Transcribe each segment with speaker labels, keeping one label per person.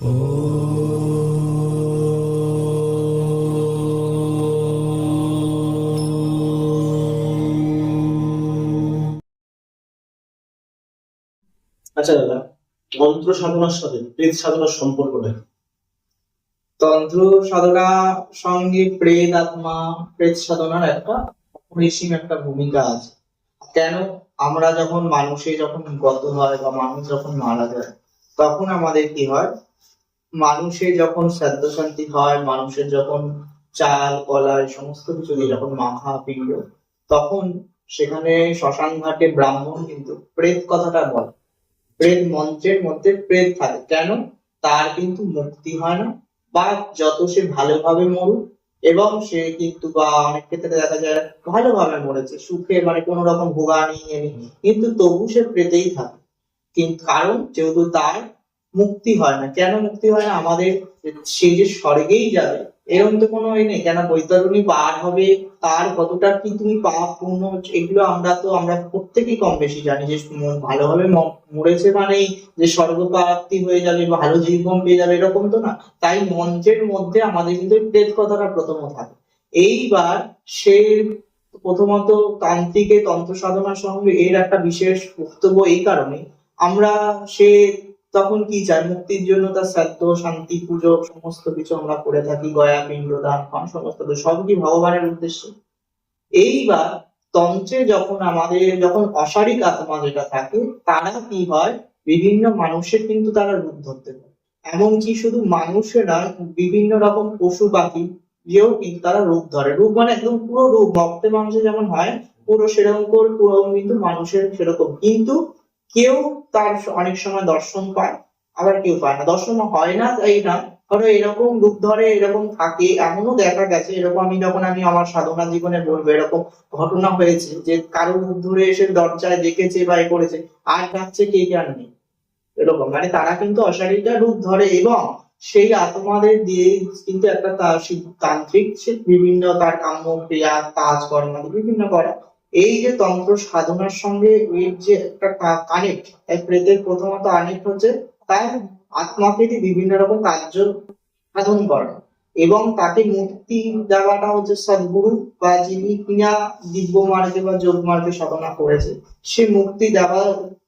Speaker 1: আচ্ছা দাদা মন্ত্র সাধনার সাথে প্রেত সাধনার সম্পর্কটা
Speaker 2: তন্ত্র সাধনা, সঙ্গে প্রেত আত্মা, প্রেত সাধনার একটা অপরিসীম একটা ভূমিকা আছে। কেন আমরা যখন মানুষে যখন গত হয় বা মানুষ যখন মারা যায়, তখন আমাদের কি হয়? মানুষের যখন শ্রাদ্ধ শান্তি হয়, মানুষের যখন চাল, কলা সমস্ত কিছু দিয়ে যখন মাখা পিণ্ড তখন সেখানে শ্মশান ঘাটে ব্রাহ্মণ কিন্তু প্রেত কথাটা বলে। প্রেত মন্ত্রের মধ্যে প্রেত থাকে। কেন? তার কিন্তু মুক্তি হয় না। বা যত সে ভালোভাবে মরুক, এবং সে কিন্তু বা অনেক ক্ষেত্রে দেখা যায় ভালোভাবে মরেছে, সুখে মানে কোনো রকম ভোগানি কিন্তু তবু সে প্রেতেই থাকে। কিন্তু কারণ যেহেতু তার মুক্তি হয় না। কেন মুক্তি হয় না? আমাদের সে যে স্বর্গেই যাবে এরকম তো কোনো এ নেই। কেন বৈতরণী পার হবে? তার কতটা কি তুমি পাপ পূর্ণ এগুলো আমরা তো, আমরা প্রত্যেকেই কম বেশি জানি যে ভালোভাবে মরেছে মানেই যে স্বর্গ প্রাপ্তি হয়ে যাবে, ভালো জীবন পেয়ে যাবে, এরকম তো না। তাই মঞ্চের মধ্যে আমাদের কিন্তু প্রেত কথাটা প্রথম থাকে। এইবার সে প্রথমত তান্ত্রিকে তন্ত্র সাধনার সঙ্গে এর একটা বিশেষ বক্তব্য এই কারণে। আমরা সে তখন কি চায় মুক্তির জন্য তার শ্রাদ্ধ, শান্তি, পুজো, সমস্ত কিছু আমরা করে থাকি, গয়া, পিণ্ড, দান, পান, সমস্ত সব কি ভগবানের উদ্দেশ্যে? এইবার তন্ত্রে যখন আমাদের, যখন অশারিক আত্মা যেটা থাকে, তারা কি হয়? বিভিন্ন মানুষের কিন্তু তারা রূপ ধরতে পারে। এমনকি শুধু মানুষেরা বিভিন্ন রকম পশু পাখি যেও কিন্তু তারা রূপ ধরে। রূপ মানে একদম পুরো রূপ। ভক্তে মানুষের যেমন হয়, পুরো সেরকম পুরো কিন্তু মানুষের সেরকম। কিন্তু কেউ তার অনেক সময় দর্শন পায়, আবার কেউ পায় না। দর্শন হয় না, তাই না? কারণ এরকম রূপ ধরে এরকম থাকে, এমনও দেখা গেছে, এরকম আমি যখন আমি আমার সাধনা জীবনে বলব, এরকম ঘটনা হয়েছে যে কারও রূপ ধরে এসে দরজায় দেখেছে বা এ করেছে, আর ডাকছে কে কে নেই? এরকম। মানে তারা কিন্তু অশারীরিক রূপ ধরে এবং সেই আত্মাদের দিয়ে কিন্তু একটা তার তান্ত্রিক সে বিভিন্ন তার কাম্য ক্রিয়া কাজ কর্ম বিভিন্ন করা। এই যে তন্ত্র সাধনার সঙ্গে এর যে একটা কানেক্ট এক প্রেতের প্রথমত কানেক্ট হচ্ছে তার আত্মাকে বিভিন্ন রকম কার্য সাধন করা। এবং তাকে মুক্তি দেওয়াটা হচ্ছে সদ্গুরু বা যিনি কিনা দিব্য মার্গে বা যোগ মার্গে সাধনা করেছে, সে মুক্তি দেওয়া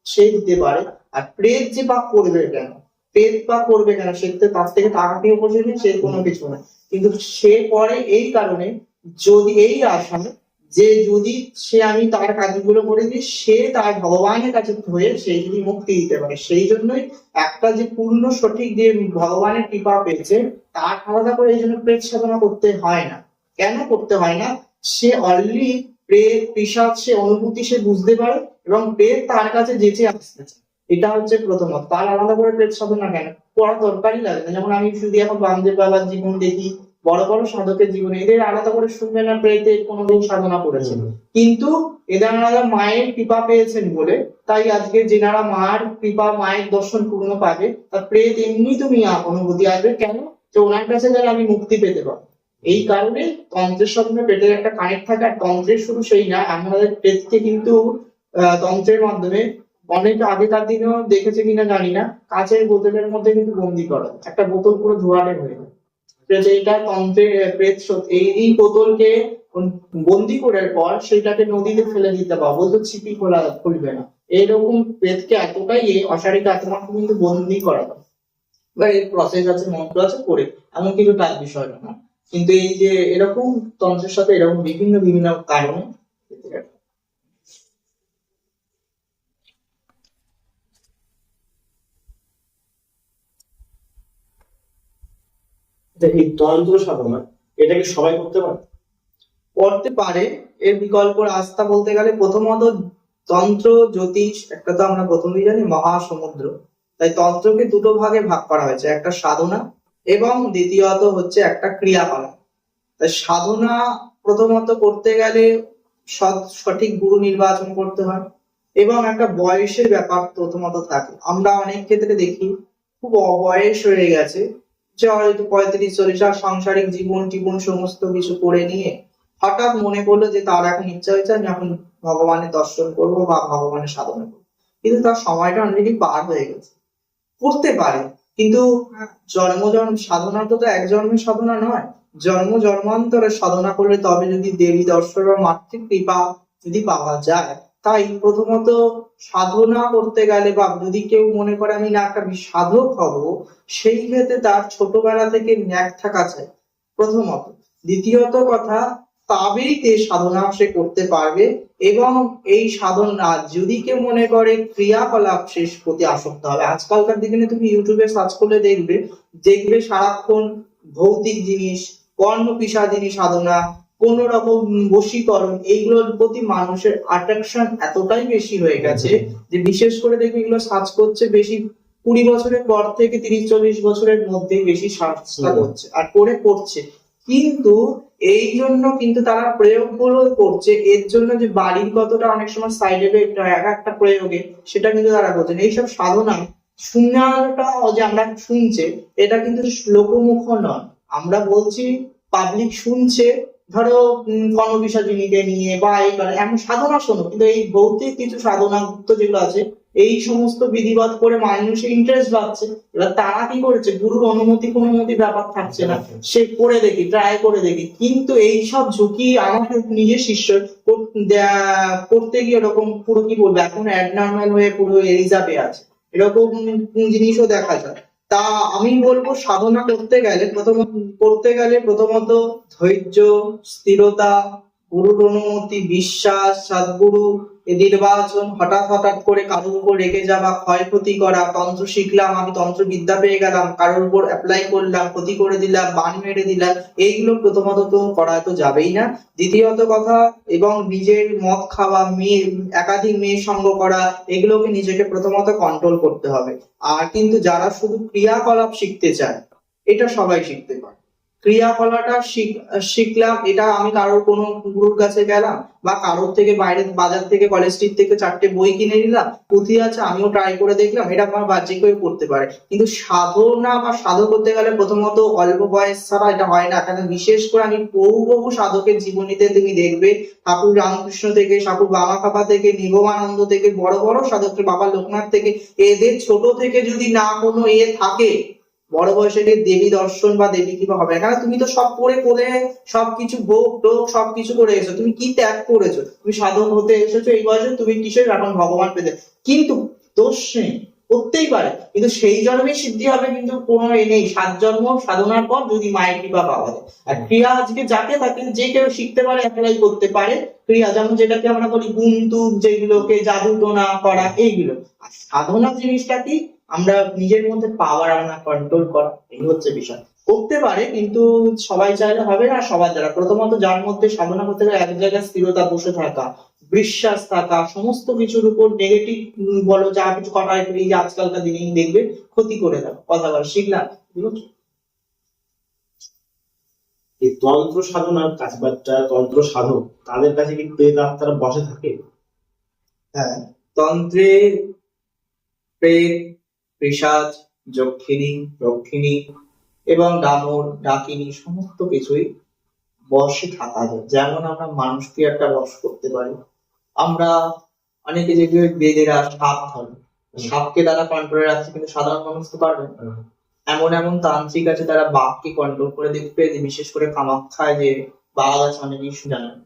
Speaker 2: সে দিতে পারে। আর প্রেত যে বা করবে কেন? প্রেত বা করবে কেন? সে তো তার থেকে টাকা দিয়ে বসে সে কোনো কিছু না কিন্তু সে করে এই কারণে যদি এই আশায় যে যদি সে আমি তার কাজগুলো করে দিই, সে তার ভগবানের কাছে হয়ে সে যদি মুক্তি দিতে পারে। সেই জন্যই একটা যে পূর্ণ সঠিক যে ভগবানের কৃপা পেয়েছে, তার আলাদা করে এই জন্য প্রেত সাধনা করতে হয় না। কেন করতে হয় না? সে অলরেডি প্রেত পিসাদ সে অনুভূতি সে বুঝতে পারে এবং প্রেত তার কাছে যেচে আসতেছে এটা হচ্ছে প্রথমত তার আলাদা করে প্রেত সাধনা কেন? করার দরকারই লাগে না। যেমন আমি শুধু এখন বামদেব বাবার জীবন দেখি বড় বড় সাধকের জীবনে এদের আলাদা করে শুনবে না প্রেতে কোনোদিন সাধনা করেছে। কিন্তু এনারা মায়ের কৃপা পেয়েছেন বলে তাই আজকে যেনারা মায়ের কৃপা মায়ের দর্শন পূর্ণ পাবে তার প্রেত এমনি তুমি অনুভূতি আসবে। কেন? যে ওনার কাছে গেলে আমি মুক্তি পেতে পারব এই কারণে তন্ত্রের সঙ্গে পেটের একটা কানেক্ট থাকে আর তন্ত্রের শুধু সেই না আমাদের পেটকে কিন্তু আহ, তন্ত্রের মাধ্যমে অনেক আগেকার দিনেও দেখেছে কিনা জানি না কাঁচের বোতলের মধ্যে কিন্তু বন্দি করা। একটা বোতল পুরো ধোয়াটে হয়ে যায় তো প্রেত সত- এই এই বোতলকে বন্দি করার পর সেটাকে নদীতে ফেলে দিতে পারব। বলতো ছিপি খোলা খুলবে না। এইরকম প্রেতকে এতটাই এই অশারীরিক আত্মাকে কিন্তু বন্দি করা বা এর প্রসেস আছে, মন্ত্র আছে করে এমন কিছু তার বিষয় না কিন্তু এই যে এরকম তন্ত্রের সাথে এরকম বিভিন্ন বিভিন্ন কারণে
Speaker 1: তা এই তন্ত্র সাধনা এটা কি সবাই করতে পারে?
Speaker 2: করতে পারে। এর বিকল্প রাস্তা বলতে গেলে প্রথমত তন্ত্র, জ্যোতিষ, একটা তো আমরা প্রথমেই জানি মহাসমুদ্র। তাই তন্ত্রকে দুটো ভাগে ভাগ করা হয়েছে, একটা সাধনা এবং দ্বিতীয়ত হচ্ছে একটা ক্রিয়াকলাপ। তাই সাধনা প্রথমত করতে গেলে সঠিক গুরু নির্বাচন করতে হয় এবং একটা বয়সের ব্যাপার প্রথমত থাকে। আমরা অনেক ক্ষেত্রে দেখি, খুব অবয়স হয়ে গেছে যে হয়তো পঁয়ত্রিশ চল্লিশ আর সাংসারিক জীবন জীবন সমস্ত কিছু করে নিয়ে হঠাৎ মনে যে তার এখন ইচ্ছা হয়েছে, আমি এখন ভগবানের দর্শন করব বা ভগবানের সাধনা করব। কিন্তু তার সময়টা অলরেডি পার হয়ে গেছে। করতে পারে, কিন্তু জন্ম জন্ম সাধনা তো এক জন্মের সাধনা নয়। জন্ম জন্মান্তরে সাধনা করলে তবে যদি দেবী দর্শন বা মাতৃ কৃপা যদি পাওয়া যায় তাই প্রথমত সাধনা করতে গেলে বা যদি কেউ মনে করে আমি না একটা সাধক হব, সেই ক্ষেত্রে তার ছোটবেলা থেকে ন্যাক থাকা চাই। প্রথমত। দ্বিতীয়ত কথা, তবেই তে সাধনা সে করতে পারবে এবং এই সাধনা যদি কেউ মনে করে ক্রিয়াকলাপ শেষ প্রতি আসক্ত হবে। আজকালকার দিনে তুমি ইউটিউবে সার্চ করলে দেখবে দেখবে সারাক্ষণ ভৌতিক জিনিস কর্ণ পিসাদিনী সাধনা কোন রকম বশীকরণ এইগুলোর প্রতি মানুষের অ্যাট্রাকশন এতটাই বেশি হয়ে গেছে যে বিশেষ করে দেখবে এগুলো সার্চ করছে বেশি কুড়ি বছরের পর থেকে তিরিশ চল্লিশ বছরের মধ্যেই বেশি সার্চটা করছে আর করে করছে। কিন্তু এই জন্য কিন্তু তারা প্রয়োগগুলো করছে এর জন্য যে বাড়ির কতটা অনেক সময় সাইড এফেক্ট হয় এক একটা প্রয়োগে সেটা কিন্তু তারা করছেন এইসব সাধনা শোনাটা যে আমরা শুনছে এটা কিন্তু লোকমুখ নয়। আমরা বলছি পাবলিক শুনছে ধরো কর্মবিসাজিনীকে নিয়ে বা এই করে, এমন সাধনা শোনো। কিন্তু এই ভৌতিক কিছু সাধনা যেগুলো আছে, এই সমস্ত বিধিবাদ করে মানুষের ইন্টারেস্ট বাড়ছে। এবার তারা কি করেছে? গুরুর অনুমতি অনুমতি ব্যাপার থাকছে না। সে করে দেখি ট্রাই করে দেখি। কিন্তু এই সব ঝুঁকি আমাকে নিজের শিষ্য কর- করতে গিয়ে এরকম পুরো কি বলব? এখন অ্যাডনর্মাল হয়ে পুরো এলিজাবে আছে। এরকম জিনিসও দেখা যায়। তা আমি বলব সাধনা করতে গেলে, প্রথম করতে গেলে প্রথমত ধৈর্য, স্থিরতা, গুরুর অনুমতি, বিশ্বাস, সদ্গুরু নির্বাচন হঠাৎ হঠাৎ করে কারোর উপর রেগে যাওয়া, ক্ষয়ক্ষতি করা, তন্ত্র শিখলাম, আমি তন্ত্র বিদ্যা পেয়ে গেলাম, কারোর উপর অ্যাপ্লাই করলাম, ক্ষতি করে দিলাম, বান মেরে দিলাম, এইগুলো প্রথমত তো করা তো যাবেই না। দ্বিতীয়ত কথা, এবং নিজের মদ খাওয়া, মেয়ে, একাধিক মেয়ের সঙ্গ করা, এগুলোকে নিজেকে প্রথমত কন্ট্রোল করতে হবে। আর কিন্তু যারা শুধু ক্রিয়াকলাপ শিখতে চায়, এটা সবাই শিখতে পারে। ক্রিয়াকলাপটা শিখ- শিখলাম, এটা আমি কারোর কোনো গুরুর কাছে গেলাম বা কারোর থেকে বাইরে, বাজার থেকে কলেজ স্ট্রিট থেকে চারটে বই কিনে নিলাম, পুঁথি আছে, আমিও ট্রাই করে দেখলাম, এটা আমার বাহ্যিক হয়ে পড়তে পারে। কিন্তু সাধনা বা সাধক করতে গেলে প্রথমত অল্প বয়স ছাড়া এটা হয় না। কারণ বিশেষ করে আমি বহু বহু সাধকের জীবনীতে তুমি দেখবে, ঠাকুর রামকৃষ্ণ থেকে, ঠাকুর বামা কাপা থেকে, নিগমানন্দ থেকে, বড় বড় সাধকের বাবা লোকনাথ থেকে, এদের ছোট থেকে যদি না কোনো ইয়ে থাকে বড় বয়সে দেবী দর্শন বা দেবী কৃপা হবে কারণ তুমি তো সব করে করে, সবকিছু ভোগ টোক সবকিছু করে এসেছ। তুমি কি ত্যাগ করেছ? তুমি সাধন হতে এসেছ এই বয়সে, তুমি কিসের এখন ভগবান পেতে? কিন্তু দোষ নেই করতেই পারে। কিন্তু সেই জন্মে সিদ্ধি হবে, কিন্তু কোনো এ নেই। সাত জন্ম সাধনার পর যদি মায়ের কৃপা পাওয়া যায়। আর ক্রিয়া আজকে যাকে তাকে যে কেউ শিখতে পারে, অ্যাপ্লাই করতে পারে। ক্রিয়া যেমন যেটাকে আমরা বলি গুন্তুক যেগুলোকে জাদু টোনা করা, এইগুলো। আর সাধনা জিনিসটা কি? আমরা নিজের মধ্যে পাওয়ার আনা কন্ট্রোল করা এই হচ্ছে বিষয়। করতে পারে কিন্তু সবাই চাইলে হবে না সবার দ্বারা। প্রথমত যার মধ্যে সাধনা করতে গেলে এক জায়গায় স্থিরতা বসে থাকা বিশ্বাস থাকা সমস্ত কিছুর উপর নেগেটিভ বলো যা কিছু হয় এই যে আজকালকার দিনে দেখবে ক্ষতি করে দাও কথা বল শিখলাম
Speaker 1: এই তন্ত্র সাধনার বা তন্ত্র সাধক তাদের কাছে কি প্রেত আত্মারা বসে থাকে?
Speaker 2: হ্যাঁ তন্ত্রে প্রেত পিশাচ যক্ষিণী রক্ষিণী এবং ডামর ডাকিনী সমস্ত কিছুই বশে থাকা যায়। যেমন আমরা মানুষকে একটা বশ করতে পারি আমরা অনেকে দেখবে বেদেরা সাপ ধরে। সাপকে তারা কন্ট্রোলে রাখছে কিন্তু সাধারণ মানুষ তো পারবে এমন এমন তান্ত্রিক আছে তারা বাঘকে কন্ট্রোল করে দেখবে যে বিশেষ করে কামাখ্যায় যে বাঘ আছে অনেকেই জানেন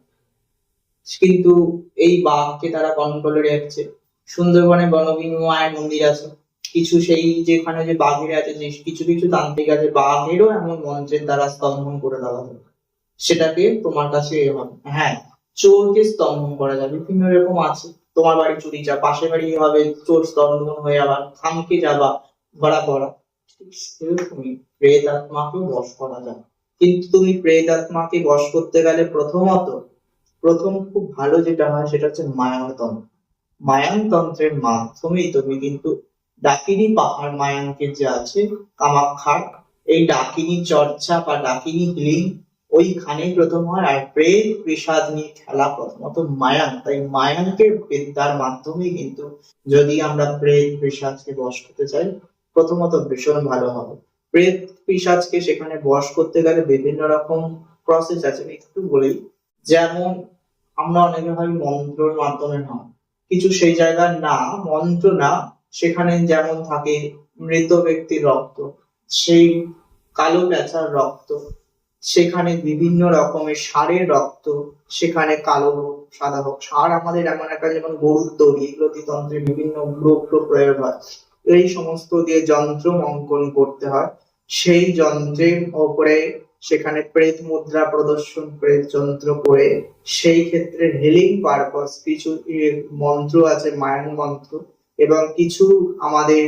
Speaker 2: কিন্তু এই বাঘকে তারা কন্ট্রোলে রাখছে। সুন্দরবনে বনবিনু মায়ের মন্দির আছে। কিছু সেই যেখানে যে বাঘের আছে যে কিছু কিছু তান্ত্রিক আছে, বাঘেরও এমন মন্ত্রের দ্বারা স্তম্ভন করে দেওয়া হবে সেটাকে তোমার কাছে হবে হ্যাঁ। চোরকে স্তম্ভন করা যায়, বিভিন্ন রকম আছে। তোমার বাড়ি চুরি যা, পাশের বাড়ি হবে চোর স্তম্ভন হয়ে আবার থামকে যাবা পড়া। ঠিক সেরকমই প্রেত আত্মাকেও বশ করা যায়। কিন্তু তুমি প্রেত আত্মাকে বশ করতে গেলে প্রথমত, প্রথম খুব ভালো যেটা হয়, সেটা হচ্ছে মায়ানতন্ত্র। মায়ানতন্ত্রের মাধ্যমেই তুমি কিন্তু ডাকিনী পাহাড় মায়াঙ্কের যে আছে কামাখ্যার এই ডাকিনী চর্চা বা ডাকিনী হিলিং, ওইখানে প্রথম হয়। আর প্রেত পিসাদ নিয়ে খেলা প্রথমত মায়ান তাই মায়ানকের বিদ্যার মাধ্যমে কিন্তু যদি আমরা প্রেত পিসাজকে বশ করতে চাই, প্রথমত ভীষণ ভালো হবে। প্রেত পিসাজকে সেখানে বশ করতে গেলে বিভিন্ন রকম প্রসেস আছে। আমি একটু বলি, যেমন আমরা অনেকে হয় মন্ত্রর মাধ্যমে হয় কিছু সেই জায়গার না, মন্ত্র না সেখানে যেমন থাকে মৃত ব্যক্তির রক্ত, সেই কালো প্যাঁচার রক্ত, সেখানে বিভিন্ন রকমের সারের রক্ত, সেখানে কালো হোক, সাদা হোক, সার আমাদের এমন একটা যেমন গরুর দড়ি, এগুলো বিভিন্ন গ্রহ প্রয়োগ হয়। এই সমস্ত দিয়ে যন্ত্র অঙ্কন করতে হয়। সেই যন্ত্রের ওপরে সেখানে প্রেত মুদ্রা প্রদর্শন প্রেত যন্ত্র করে সেই ক্ষেত্রে হিলিং পারপাস কিছু মন্ত্র আছে মায়ান মন্ত্র এবং কিছু আমাদের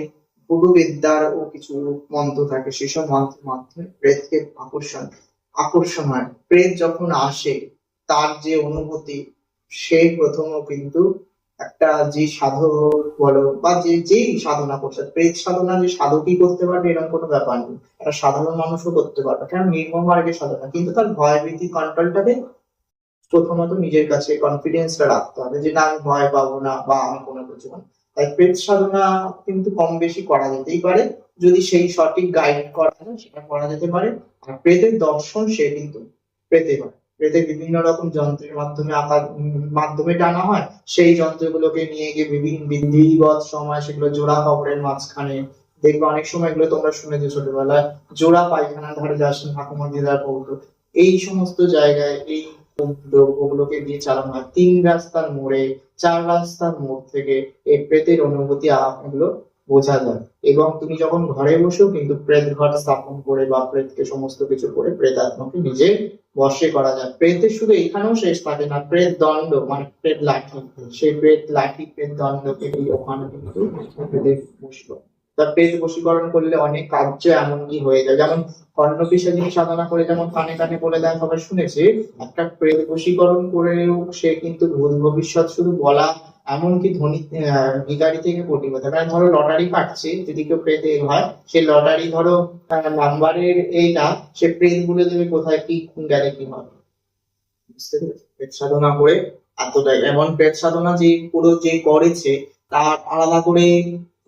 Speaker 2: গুরুবিদ্যার ও কিছু মন্ত্র থাকে, সেসব মন্ত্রের মাধ্যমে প্রেতকে আকর্ষণ আকর্ষণ হয় প্রেত যখন আসে, তার যে অনুভূতি সেই প্রথম কিন্তু একটা যে সাধক বলো বা যে যেই সাধনা করছে, প্রেত সাধনা যে সাধকই করতে পারবে, এরকম কোনো ব্যাপার নেই। একটা সাধারণ মানুষও করতে পারবে। কারণ নির্মম মার্গের সাধনা, কিন্তু তার ভয় ভীতি কন্ট্রোলটাকে প্রথমত নিজের কাছে কনফিডেন্সটা রাখতে হবে যে না, আমি ভয় পাবো না বা আমি কোনো কিছু না। তাই প্রেত সাধনা কিন্তু কম বেশি করা যেতেই পারে। যদি সেই সঠিক গাইড করা সেটা করা যেতে পারে। আর প্রেতের দর্শন সে কিন্তু পেতে পারে। প্রেতের বিভিন্ন রকম যন্ত্রের মাধ্যমে আকার মাধ্যমে টানা হয়, সেই যন্ত্রগুলোকে নিয়ে গিয়ে বিভিন্ন বিধিবৎ সময় সেগুলো জোড়া খবরের মাঝখানে দেখবে। অনেক সময় এগুলো তোমরা শুনেছো ছোটবেলায়, জোড়া পায়খানা ধারে যাচ্ছেন ঠাকুমা দিদার কৌটো এই সমস্ত জায়গায়, এই দ্রব্যগুলোকে দিয়ে চালানো হয়। তিন রাস্তার মোড়ে, চার রাস্তার মোড় থেকে এই প্রেতের অনুভূতি এগুলো বোঝা যায়। এবং তুমি যখন ঘরে বসেও কিন্তু প্রেত ঘর স্থাপন করে বা প্রেতকে সমস্ত কিছু করে প্রেতাত্মাকে নিজের বশে করা যায়। প্রেতের শুধু এখানেও শেষ থাকে না, প্রেত দণ্ড মানে প্রেত লাঠি। সেই প্রেত লাঠি, প্রেত দণ্ডকে ওখানে কিন্তু প্রেতের বশীকরণ তা প্রেত বশীকরণ করলে অনেক কার্য এমনকি হয়ে যায়। যেমন কর্ণপিসা যিনি সাধনা করে যেমন কানে কানে বলে দেয়, সবাই শুনেছে, একটা প্রেত বশীকরণ করেও সে কিন্তু ভুল ভবিষ্যৎ শুধু বলা, এমনকি ধনী ভিখারি থেকে কোটি কথা কারণ ধরো লটারি কাটছে, যদি কেউ প্রেতে হয়, সে লটারি ধরো নাম্বারের এইটা, সে প্রেত বলে দেবে কোথায়, কি গেলে কি হবে? প্রেত সাধনা করে এতটাই। এমন প্রেত সাধনা যে পুরো যে করেছে, তার আলাদা করে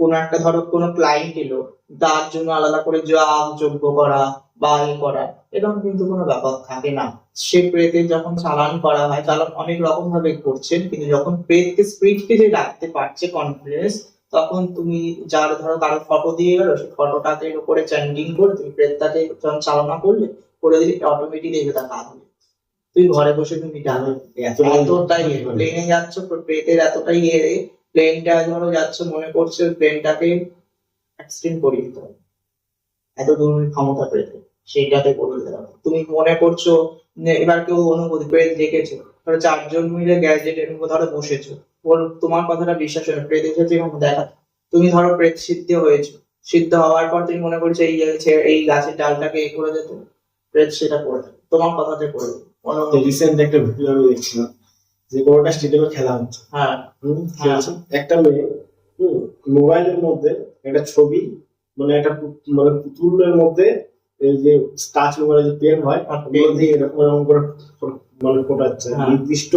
Speaker 2: কোন একটা ধরো কোনো ক্লায়েন্ট এলো তার জন্য আলাদা করে যাগ যোগ্য করা বা এ করা এরকম কিন্তু কোনো ব্যাপার থাকে না। সে প্রেতে যখন চালান করা হয় চালান অনেক রকম ভাবে করছেন কিন্তু যখন প্রেতকে স্পিডকে যে রাখতে পারছে কনফিডেন্স তখন তুমি যার ধরো কারও ফটো দিয়ে গেলো সেই ফটোটাকে উপরে চ্যান্ডিং করে তুমি প্রেতটাকে যখন চালনা করলে করে দিলে অটোমেটিক দেখবে তা কাজ হবে। তুই ঘরে বসে তুমি জানো এতটাই প্লেনে যাচ্ছ প্রেতের এতটাই ইয়ে প্লেনটা ধরো যাচ্ছ, মনে করছে প্লেনটাকে অ্যাক্সিডেন্ট করিয়ে দিতে হবে। এত দূর ক্ষমতা পেতে সেইটাতে করে দিতে তুমি মনে করছ এবার কেউ অনুভূতি প্রেত দেখেছ, ধরো চারজন মিলে গ্যাজেটের ধরো বসেছো, ওর তোমার কথাটা বিশ্বাস হয় প্রেত এসেছে এবং দেখা, তুমি ধরো প্রেত সিদ্ধ হয়েছো, সিদ্ধ হওয়ার পর তুমি মনে করছ এই এই গাছের ডালটাকে এ করে দিত প্রেত সেটা করে দেবে তোমার কথাতে করে দেবে
Speaker 1: রিসেন্ট একটা ভিডিও আমি দেখছিলাম যে কোনোটা স্টেডিয়ামে খেলা হচ্ছে
Speaker 2: হ্যাঁ। হ্যাঁ।
Speaker 1: একটা মেয়ে মোবাইলের মধ্যে একটা ছবি মানে একটা মানে পুতুলের মধ্যে যে স্টাচ মোবাইলে যে পেন হয়
Speaker 2: আর
Speaker 1: পেন দিয়ে এরকম এরকম করে মানে ফোটাচ্ছে।
Speaker 2: হ্যাঁ।
Speaker 1: নির্দিষ্ট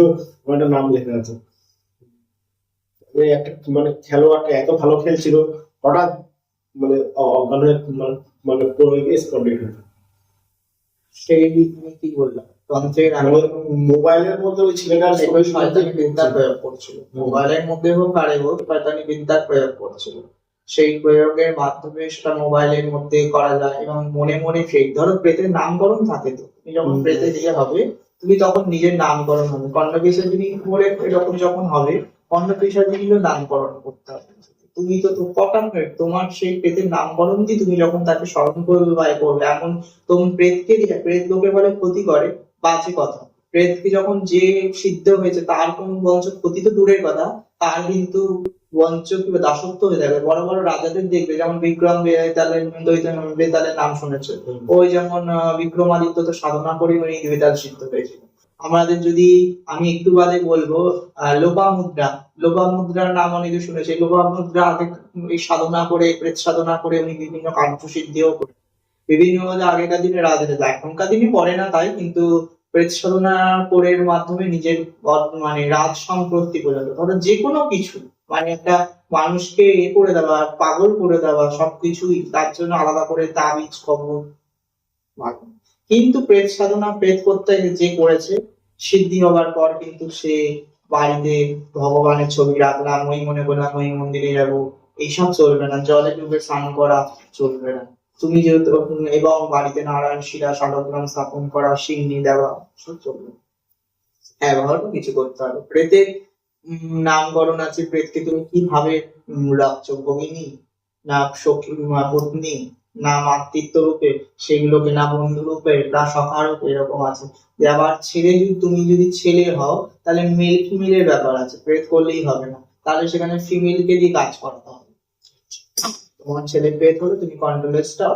Speaker 1: একটা নাম লেখা আছে। একটা মানে খেলোয়াড়টা এত ভালো খেলছিল হঠাৎ মানে অজ্ঞান হয়ে মানে মানে পড়ে গিয়ে স্পন্ডিট হয়ে
Speaker 2: সেই তুমি কি বললাম?
Speaker 1: মোবাইলের মধ্যে ওই ছেলেটার
Speaker 2: ওই
Speaker 1: ছবি
Speaker 2: শয়তানি বিদ্যার প্রয়োগ করছিল। মোবাইলের মধ্যে হোক আর হোক শয়তানি বিদ্যার প্রয়োগ করছিল। সেই প্রয়োগের মাধ্যমে সেটা মোবাইলের মধ্যে করা যায় এবং মনে মনে সেই ধরো প্রেতের নামকরণ থাকে তো তুমি যখন। প্রেতে দিয়ে হবে তুমি তখন নিজের নামকরণ হবে। কর্ণপিসা যিনি করে এরকম যখন হবে কর্ণপিসা যিনিও নামকরণ করতে হবে। তুমি তো কটা তোমার সেই প্রেতের নামকরণ দিয়ে তুমি যখন তাকে স্মরণ করবে বা করবে এমন তুমি প্রেতকে দিয়ে প্রেত লোকে বলে ক্ষতি করে বাজে কথা। প্রেতকে যখন যে সিদ্ধ হয়েছে তার কোন বংশ ক্ষতি তো দূরের কথা তার কিন্তু বঞ্চ কিংবা দাসত্ব হয়ে যাবে। বড় বড় রাজাদের দেখবে যেমন বিক্রম বেতালের বেতালের নাম শুনেছে। ওই যেমন বিক্রমাদিত্য তো সাধনা করে উনি বেতাল সিদ্ধ হয়েছিল। আমাদের যদি আমি একটু বাদে বলব আহ, লোপামুদ্রা। লোপামুদ্রার নাম অনেকে শুনেছে। লোপামুদ্রা আগে এই সাধনা করে প্রেত সাধনা করে উনি বিভিন্ন কার্য সিদ্ধিও করে। বিভিন্ন আগেকার দিনে রাজারা এখনকার দিনে করে না তাই কিন্তু প্রেত সাধনা করে মাধ্যমে নিজের মানে রাজ সম্পত্তি পর্যন্ত ধরো যে কোনো কিছু মানে একটা মানুষকে এ করে দেওয়া, পাগল করে দেওয়া, সবকিছুই তার জন্য আলাদা করে তাবিজ খবর কিন্তু প্রেত সাধনা, প্রেত করতে যে করেছে, সিদ্ধি হবার পর কিন্তু সে বাড়িতে ভগবানের ছবি রাখলাম, ওই মনে করলাম ওই মন্দিরে যাব, এইসব চলবে না, জলে ডুবে স্নান করা চলবে না। তুমি যেহেতু এবং বাড়িতে নারায়ণ শিলা শালগ্রাম স্থাপন করা সিন্নি দেওয়া সব চলবে। ব্যবহারও কিছু করতে হবে। প্রেতের নামকরণ আছে প্রেতকে, তুমি কীভাবে রাখছো ভগিনী না সখী, না পত্নী, না মাতৃত্ব রূপে, সেগুলোকে না বন্ধু রূপে, না সখা রূপে, এরকম আছে। যে আবার ছেলে যদি, তুমি যদি ছেলে হও, তাহলে মেল ফিমেলের ব্যাপার আছে। প্রেত করলেই হবে না। তাহলে সেখানে ফিমেলকে দিয়ে কাজ করাতে হবে। তোমার ছেলে পেট হলে তুমি কন্ট্রোলেসটা